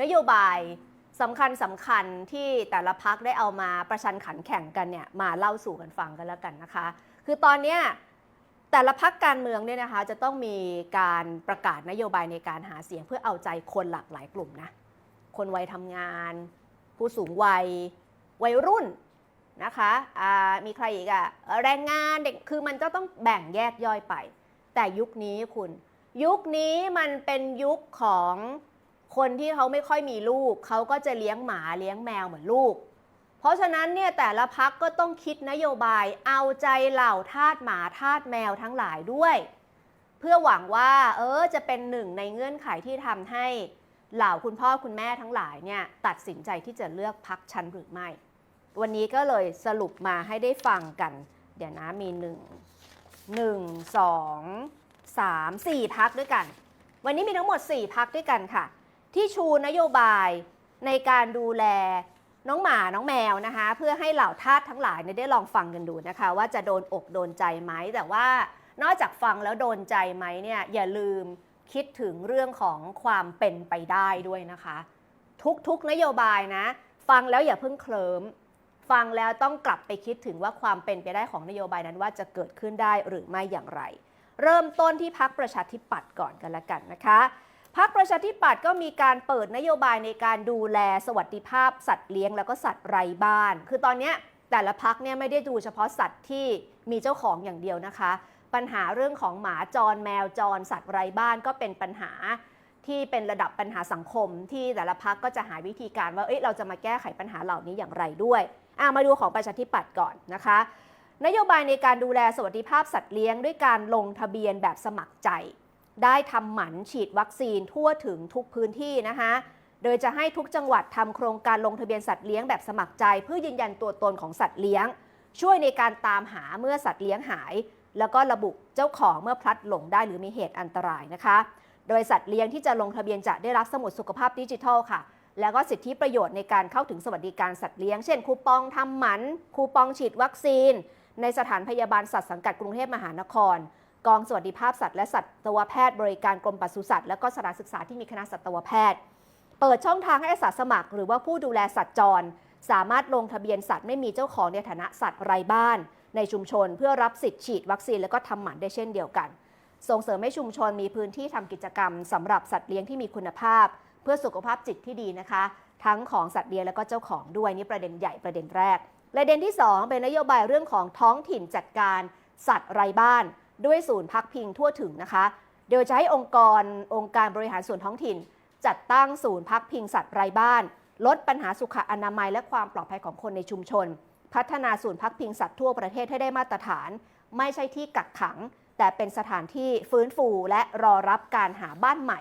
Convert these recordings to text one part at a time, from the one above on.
นโยบายสำคัญสำคัญที่แต่ละพักได้เอามาประชันขันแข่งกันเนี่ยมาเล่าสู่กันฟังกันแล้วกันนะคะ คือตอนเนี้ยแต่ละพักการเมืองเนี่ยนะคะจะต้องมีการประกาศนโยบายในการหาเสียงเพื่อเอาใจคนหลากหลายกลุ่มนะคนวัยทำงาน ผู้สูงวัย วัยรุ่นนะคะมีใครอีกอะแรงงานเด็กคือมันจะต้องแบ่งแยกย่อยไป แต่ยุคนี้คุณ ยุคนี้มันเป็นยุคของ คนที่เขาไม่ค่อยมีลูก เขาก็จะเลี้ยงหมาเลี้ยงแมวเหมือนลูก เพราะฉะนั้นเนี่ยแต่ละพักก็ต้องคิดนโยบายเอาใจเหล่าทาสหมาทาสแมวทั้งหลายด้วย เพื่อหวังว่าเออจะเป็นหนึ่งในเงื่อนไขที่ทำให้เหล่าคุณพ่อคุณแม่ทั้งหลายเนี่ยตัดสินใจที่จะเลือกพักชั้นหรือไม่ วันนี้ก็เลยสรุปมาให้ได้ฟังกัน เดี๋ยวนะมีหนึ่งหนึ่งสองสามสี่พักด้วยกัน วันนี้มีทั้งหมด 4 พักด้วยกันค่ะ ที่ชูนโยบายในการดูแลน้องหมาน้องแมวนะคะ เพื่อให้เหล่าทาสทั้งหลายเนี่ยได้ลองฟังกันดูนะคะ ว่าจะโดนอกโดนใจไหมแต่ว่านอกจากฟังแล้วโดนใจไหมเนี่ยอย่าลืมคิดถึงเรื่องของความเป็นไปได้ด้วยนะคะ ทุกๆนโยบายนะ ฟังแล้วอย่าเพิ่งเคลิมฟังแล้วต้องกลับไปคิดถึงว่าความเป็นไปได้ของนโยบายนั้นว่าจะเกิดขึ้นได้หรือไม่อย่างไร เริ่มต้นที่พักประชาธิปัตย์ก่อนกันละกันนะคะ พักประชาธิปัตย์ก็มีการเปิดนโยบายในการดูแลสวัสดิภาพ สัตว์เลี้ยงแล้วก็สัตว์ไร้บ้าน คือตอนนี้แต่ละพักเนี่ยไม่ได้ดูเฉพาะสัตว์ที่มีเจ้าของอย่างเดียวนะคะ ปัญหาเรื่องของหมาจรแมวจร สัตว์ไร้บ้านก็เป็นปัญหาที่เป็นระดับปัญหาสังคม ที่แต่ละพักก็จะหาวิธีการว่าเอ้ยเราจะมาแก้ไขปัญหาเหล่านี้อย่างไรด้วยอะมาดูของประชาธิปัตย์ก่อนนะคะ นโยบายในการดูแลสวัสดิภาพสัตว์เลี้ยงด้วยการลงทะเบียนแบบสมัครใจ ได้ทำหมันฉีดวัคซีนทั่วถึงทุกพื้นที่นะคะ โดยจะให้ทุกจังหวัดทำโครงการลงทะเบียนสัตว์เลี้ยงแบบสมัครใจ เพื่อยืนยันตัวตนของสัตว์เลี้ยง ช่วยในการตามหาเมื่อสัตว์เลี้ยงหาย แล้วก็ระบุเจ้าของเมื่อพลัดหลงได้หรือมีเหตุอันตรายนะคะ โดยสัตว์เลี้ยงที่จะลงทะเบียนจะได้รับสมุดสุขภาพดิจิทัลค่ะ แล้วก็สิทธิประโยชน์ในการเข้าถึงสวัสดิการสัตว์เลี้ยง เช่นคูปองทำหมันคูปองฉีดวัคซีน ในสถานพยาบาลสัตว์สังกัดกรุงเทพมหานคร กองสวัสดิภาพสัตว์และสัตวแพทย์บริการกรมปศุสัตว์และก็สถานศึกษาที่มีคณะสัตวแพทย์ เปิดช่องทางให้อาสาสมัคร หรือว่าผู้ดูแลสัตว์จร สามารถลงทะเบียนสัตว์ไม่มีเจ้าของในฐานะสัตว์ไร้บ้าน ในชุมชนเพื่อรับสิทธิ์ฉีดวัคซีนและก็ทำหมันได้เช่นเดียวกัน ส่งเสริมให้ชุมชนมีพื้นที่ทำกิจกรรมสำหรับสัตว์เลี้ยงที่มีคุณภาพ เพื่อสุขภาพจิตที่ดีนะคะ ทั้งของสัตว์เลี้ยงและก็เจ้าของด้วยนี่ประเด็นใหญ่ประเด็นแรกประเด็นที่ 2 เป็นนโยบายเรื่องของท้องถิ่นจัดการสัตว์ไร้บ้าน ด้วยศูนย์พักพิงทั่วถึงนะคะ โดยจะให้องค์กรองค์การบริหารส่วนท้องถิ่น จัดตั้งศูนย์พักพิงสัตว์ไร้บ้าน ลดปัญหาสุขอนามัย และความปลอดภัยของคนในชุมชน พัฒนาศูนย์พักพิงสัตว์ทั่วประเทศให้ได้มาตรฐาน ไม่ใช่ที่กักขัง แต่เป็นสถานที่ฟื้นฟูและรอรับการหาบ้านใหม่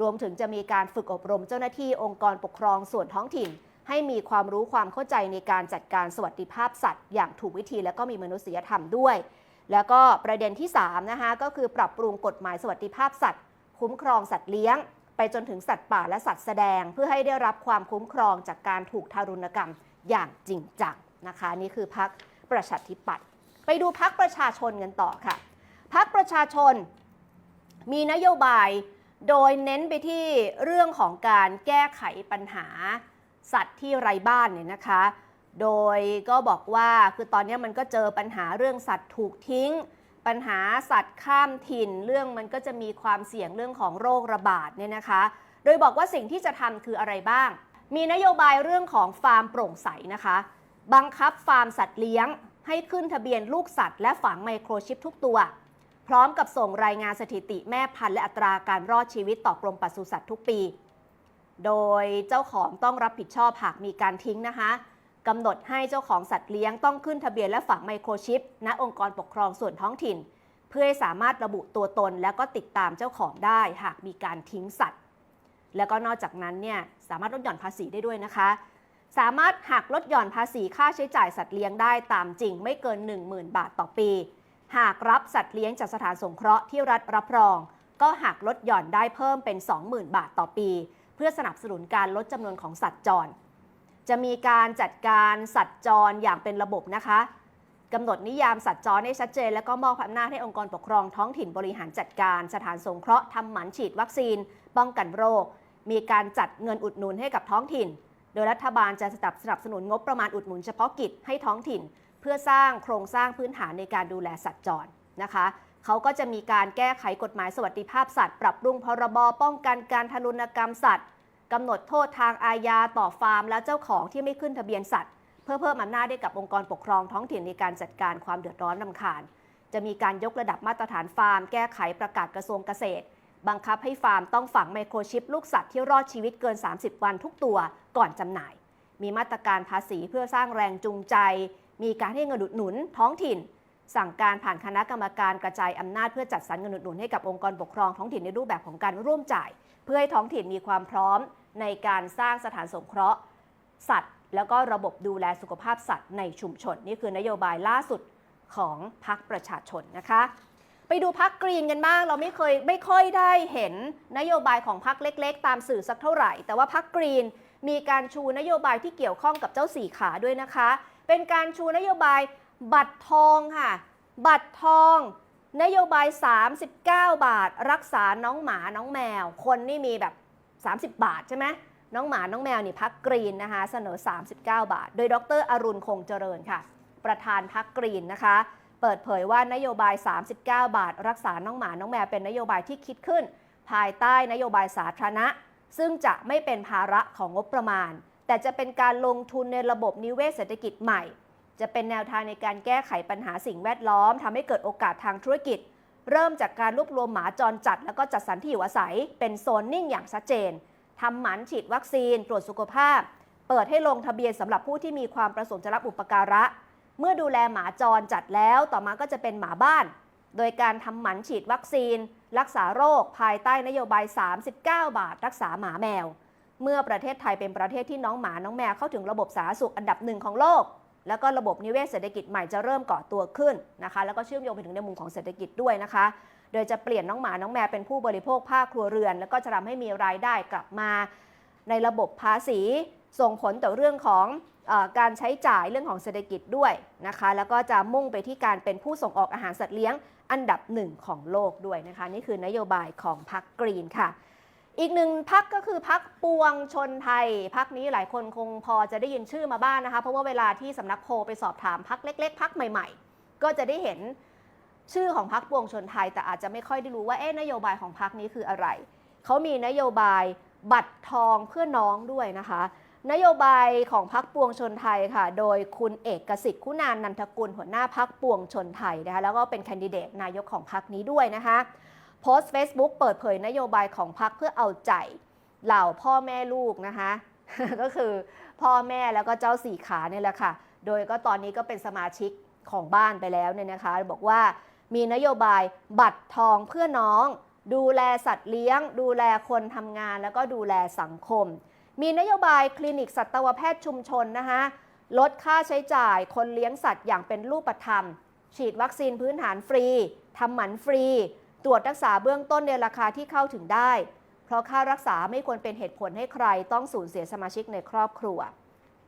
รวมถึงจะมีการฝึกอบรมเจ้าหน้าที่องค์กรปกครองส่วนท้องถิ่น ให้มีความรู้ความเข้าใจในการจัดการสวัสดิภาพสัตว์ อย่างถูกวิธีและก็มีมนุษยธรรมด้วย แล้วก็ประเด็นที่3นะคะก็คือปรับปรุงกฎหมายสวัสดิภาพสัตว์ คุ้มครองสัตว์เลี้ยง ไปจนถึงสัตว์ป่าและสัตว์แสดง เพื่อให้ได้รับความคุ้มครองจากการถูกทารุณกรรมอย่างจริงจังนะคะ นี่คือพักประชาธิปัตย์ไปดูพักประชาชนกันต่อค่ะพักประชาชนมีนโยบายโดยเน้นไปที่เรื่องของการแก้ไขปัญหาสัตว์ที่ไร้บ้านเนี่ยนะคะ โดยก็บอกว่าคือตอนนี้มันก็เจอปัญหาเรื่องสัตว์ถูกทิ้ง ปัญหาสัตว์ข้ามถิ่น เรื่องมันก็จะมีความเสี่ยงเรื่องของโรคระบาดเนี่ยนะคะ โดยบอกว่าสิ่งที่จะทำคืออะไรบ้าง มีนโยบายเรื่องของฟาร์มโปร่งใสนะคะ บังคับฟาร์มสัตว์เลี้ยง ให้ขึ้นทะเบียนลูกสัตว์และฝังไมโครชิปทุกตัว พร้อมกับส่งรายงานสถิติแม่พันธุ์และอัตราการรอดชีวิตต่อกรมปศุสัตว์ทุกปี โดยเจ้าของต้องรับผิดชอบหากมีการทิ้งนะคะ กำหนดให้เจ้าของสัตว์เลี้ยงต้องขึ้นทะเบียนและฝังไมโครชิป ณ องค์กรปกครองส่วนท้องถิ่น เพื่อให้สามารถระบุตัวตนและก็ติดตามเจ้าของได้หากมีการทิ้งสัตว์ แล้วก็นอกจากนั้นเนี่ยสามารถลดหย่อนภาษีได้ด้วยนะคะ สามารถหักลดหย่อนภาษีค่าใช้จ่ายสัตว์เลี้ยงได้ตามจริงไม่เกิน 10,000 บาทต่อปี หากรับสัตว์เลี้ยงจากสถานสงเคราะห์ที่รัฐรับรอง ก็หักลดหย่อนได้เพิ่มเป็น 20,000 บาทต่อปี เพื่อสนับสนุนการลดจำนวนของสัตว์จร จะมีการจัดการสัตว์จรอย่างเป็นระบบนะคะกำหนดนิยามสัตว์จรให้ชัดเจน และก็มอบอำนาจให้องค์กรปกครองท้องถิ่นบริหารจัดการ สถานสงเคราะห์ทำหมันฉีดวัคซีน ป้องกันโรค มีการจัดเงินอุดหนุนให้กับท้องถิ่น โดยรัฐบาลจะสนับสนับสนุนงบประมาณอุดหนุนเฉพาะกิจให้ท้องถิ่น เพื่อสร้างโครงสร้างพื้นฐานในการดูแลสัตว์จรนะคะเขาก็จะมีการแก้ไขกฎหมายสวัสดิภาพสัตว์ ปรับปรุงพรบป้องกันการทารุณกรรมสัตว์ กำหนดโทษทางอาญาต่อฟาร์ม และเจ้าของที่ไม่ขึ้นทะเบียนสัตว์ เพื่อเพิ่มอำนาจให้กับองค์กรปกครองท้องถิ่นในการจัดการความเดือดร้อนลำคาญ จะมีการยกระดับมาตรฐานฟาร์ม แก้ไขประกาศกระทรวงเกษตร บังคับให้ฟาร์มต้องฝังไมโครชิปลูกสัตว์ที่รอดชีวิตเกิน 30 วันทุกตัวก่อนจำหน่าย มีมาตรการภาษีเพื่อสร้างแรงจูงใจ มีการให้เงินอุดหนุนท้องถิ่นสั่งการผ่านคณะกรรมการกระจายอำนาจเพื่อจัดสรรเงินอุดหนุนให้กับองค์กรปกครองท้องถิ่นในรูปแบบของการร่วมจ่าย เพื่อให้ท้องถิ่นมีความพร้อม ในการสร้างสถานสงเคราะห์ สัตว์ แล้วก็ระบบดูแลสุขภาพสัตว์ในชุมชน นี่คือนโยบายล่าสุดของพรรคประชาชนนะคะ ไปดูพักกรีนกันบ้าง เราไม่เคยไม่ค่อยได้เห็นนโยบายของพักเล็ก ๆ ตามสื่อสักเท่าไหร่ แต่ว่าพักกรีนมีการชูนโยบายที่เกี่ยวข้องกับเจ้าสี่ขาด้วยนะคะ เป็นการชูนโยบายบัตรทองค่ะ บัตรทอง นโยบาย 39 บาท รักษาน้องหมาน้องแมว คนนี่มีแบบ 30 บาทใช่ไหมน้องหมา น้องแมวนี่พักกรีนนะคะ เสนอ 39 บาท โดยดรอรุณคงเจริญค่ะ ประธานพักกรีนนะคะ เปิดเผยว่านโยบาย 39 บาท รักษาน้องหมา น้องแมวเป็นนโยบายที่คิดขึ้น ภายใต้นโยบายสาธารณะ ซึ่งจะไม่เป็นภาระของงบประมาณ แต่จะเป็นการลงทุนในระบบนิเวศเศรษฐกิจใหม่ จะเป็นแนวทางในการแก้ไขปัญหาสิ่งแวดล้อมทำให้เกิดโอกาสทางธุรกิจ เริ่มจากการรวบรวมหมาจรจัด แล้วก็จัดสรรที่อยู่อาศัย เป็นโซนนิ่งอย่างชัดเจนทำหมันฉีดวัคซีน ตรวจสุขภาพ เปิดให้ลงทะเบียนสำหรับผู้ที่มีความประสงค์จะรับอุปการะ เมื่อดูแลหมาจรจัดแล้วต่อมาก็จะเป็นหมาบ้าน โดยการทำหมันฉีดวัคซีน รักษาโรค ภายใต้นโยบาย 39 บาท รักษาหมาแมว เมื่อประเทศไทยเป็นประเทศที่น้องหมาน้องแมวเข้าถึงระบบสาธารณสุขอันดับหนึ่งของโลก แล้วก็ระบบนิเวศเศรษฐกิจใหม่จะเริ่มก่อตัวขึ้นนะคะ แล้วก็เชื่อมโยงไปถึงในมุมของเศรษฐกิจด้วยนะคะ โดยจะเปลี่ยนน้องหมาน้องแมวเป็นผู้บริโภคภาคครัวเรือน แล้วก็จะทำให้มีรายได้กลับมา ในระบบภาษี ส่งผลต่อเรื่องของอการใช้จ่ายเรื่องของเศรษฐกิจด้วยนะคะ แล้วก็จะมุ่งไปที่การเป็นผู้ส่งออกอาหารสัตว์เลี้ยงอันดับหนึ่งของโลกด้วยนะคะ นี่คือนโยบายของพรรคกรีนค่ะ อีกหนึ่งพักก็คือพักปวงชนไทย พักนี้หลายคนคงพอจะได้ยินชื่อมาบ้างนะคะ เพราะว่าเวลาที่สำนักโพไปสอบถามพักเล็ก ๆ พักใหม่ ๆ ก็จะได้เห็นชื่อของพักปวงชนไทย แต่อาจจะไม่ค่อยได้รู้ว่าเอ๊ะนโยบายของพักนี้คืออะไร เขามีนโยบายบัตรทองเพื่อน้องด้วยนะคะ นโยบายของพักปวงชนไทยค่ะ โดยคุณเอกสิทธิ์คุณานนันทกุลหัวหน้าพักปวงชนไทยนะคะแล้วก็เป็นแคนดิเดตนายกของพักนี้ด้วยนะคะ โพสต์ Facebook เปิดเผยนโยบายของพักเพื่อเอาใจเหล่าพ่อแม่ลูกนะคะ ก็คือพ่อแม่แล้วก็เจ้าสี่ขาเนี่ยแหละค่ะ โดยก็ตอนนี้ก็เป็นสมาชิกของบ้านไปแล้วเนี่ยนะคะ บอกว่ามีนโยบายบัตรทองเพื่อน้อง ดูแลสัตว์เลี้ยง ดูแลคนทำงานแล้วก็ดูแลสังคม มีนโยบายคลินิกสัตวแพทย์ชุมชนนะคะลดค่าใช้จ่ายคนเลี้ยงสัตว์อย่างเป็นรูปธรรม ฉีดวัคซีนพื้นฐานฟรีทำหมันฟรี ตรวจรักษาเบื้องต้นในราคาที่เข้าถึงได้ เพราะค่ารักษาไม่ควรเป็นเหตุผลให้ใครต้องสูญเสียสมาชิกในครอบครัว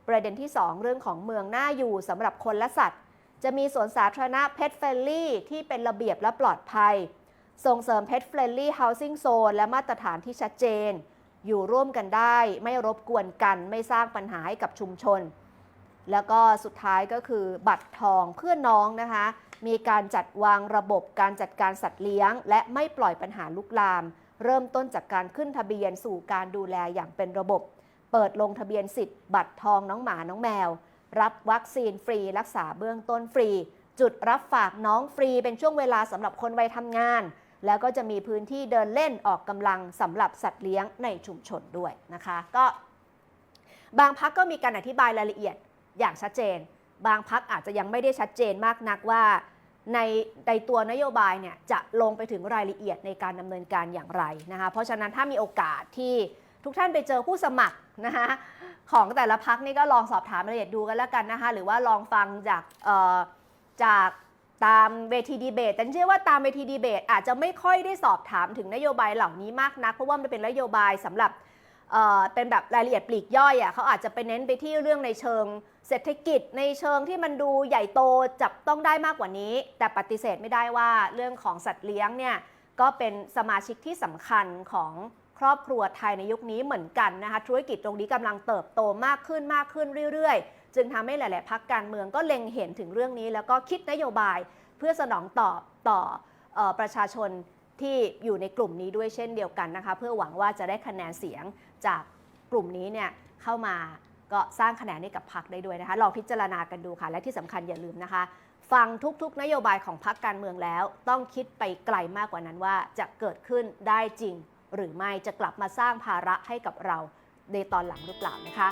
ประเด็นที่ 2 เรื่องของเมืองน่าอยู่สำหรับคนและสัตว์ จะมีสวนสาธารณะเพ t เฟ l ลี่ที่เป็นระเบียบและปลอดภัย ส่งเสริมเพ t เฟ l ลี่ housing zone และมาตรฐานที่ชัดเจน อยู่ร่วมกันได้ ไม่รบกวนกัน ไม่สร้างปัญหาให้กับชุมชน แล้วก็สุดท้ายก็คือบัตรทองเพื่อน้องนะคะ มีการจัดวางระบบการจัดการสัตว์เลี้ยง และไม่ปล่อยปัญหาลุกลาม เริ่มต้นจากการขึ้นทะเบียนสู่การดูแลอย่างเป็นระบบ เปิดลงทะเบียนสิทธิ์บัตรทองน้องหมาน้องแมว รับวัคซีนฟรี รักษาเบื้องต้นฟรี จุดรับฝากน้องฟรี เป็นช่วงเวลาสำหรับคนวัยทำงาน แล้วก็จะมีพื้นที่เดินเล่นออกกำลังสำหรับสัตว์เลี้ยงในชุมชนด้วยนะคะ ก็ บางพักก็มีการอธิบายรายละเอียด อย่างชัดเจน บางพักอาจจะยังไม่ได้ชัดเจนมากนักว่า ในในตัวนโยบายเนี่ยจะลงไปถึงรายละเอียดในการดำเนินการอย่างไรนะคะเพราะฉะนั้นถ้ามีโอกาสที่ทุกท่านไปเจอผู้สมัครนะคะของแต่ละพักนี่ก็ลองสอบถามรายละเอียดดูกันแล้วกันนะคะหรือว่าลองฟังจากเอ่อจากตามเวทีดีเบต แต่เชื่อว่าตามเวทีดีเบตอาจจะไม่ค่อยได้สอบถามถึงนโยบายเหล่านี้มากนัก เพราะว่ามันเป็นนโยบายสำหรับ เป็นแบบรายละเอียดปลีกย่อยอะเขาอาจจะไปเน้นไปที่เรื่องในเชิงเศรษฐกิจในเชิงที่มันดูใหญ่โตจับต้องได้มากกว่านี้ แต่ปฏิเสธไม่ได้ว่าเรื่องของสัตว์เลี้ยงเนี่ยก็เป็นสมาชิกที่สำคัญของครอบครัวไทยในยุคนี้เหมือนกันนะคะธุรกิจตรงนี้กำลังเติบโตมากขึ้นมากขึ้นเรื่อยๆ จึงทำให้หลาย ๆพักการเมืองก็เล็งเห็นถึงเรื่องนี้ แล้วก็คิดนโยบายเพื่อสนองตอบต่อเอ่อประชาชน ที่อยู่ในกลุ่มนี้ด้วยเช่นเดียวกันนะคะ เพื่อหวังว่าจะได้คะแนนเสียงจากกลุ่มนี้เนี่ยเข้ามาก็สร้างคะแนนให้กับพรรคได้ด้วยนะคะลองพิจารณากันดูค่ะ และที่สำคัญอย่าลืมนะคะ ฟังทุกๆ นโยบายของพรรคการเมืองแล้ว ต้องคิดไปไกลมากกว่านั้นว่าจะเกิดขึ้นได้จริง หรือไม่จะกลับมาสร้างภาระให้กับเราในตอนหลังหรือเปล่านะคะ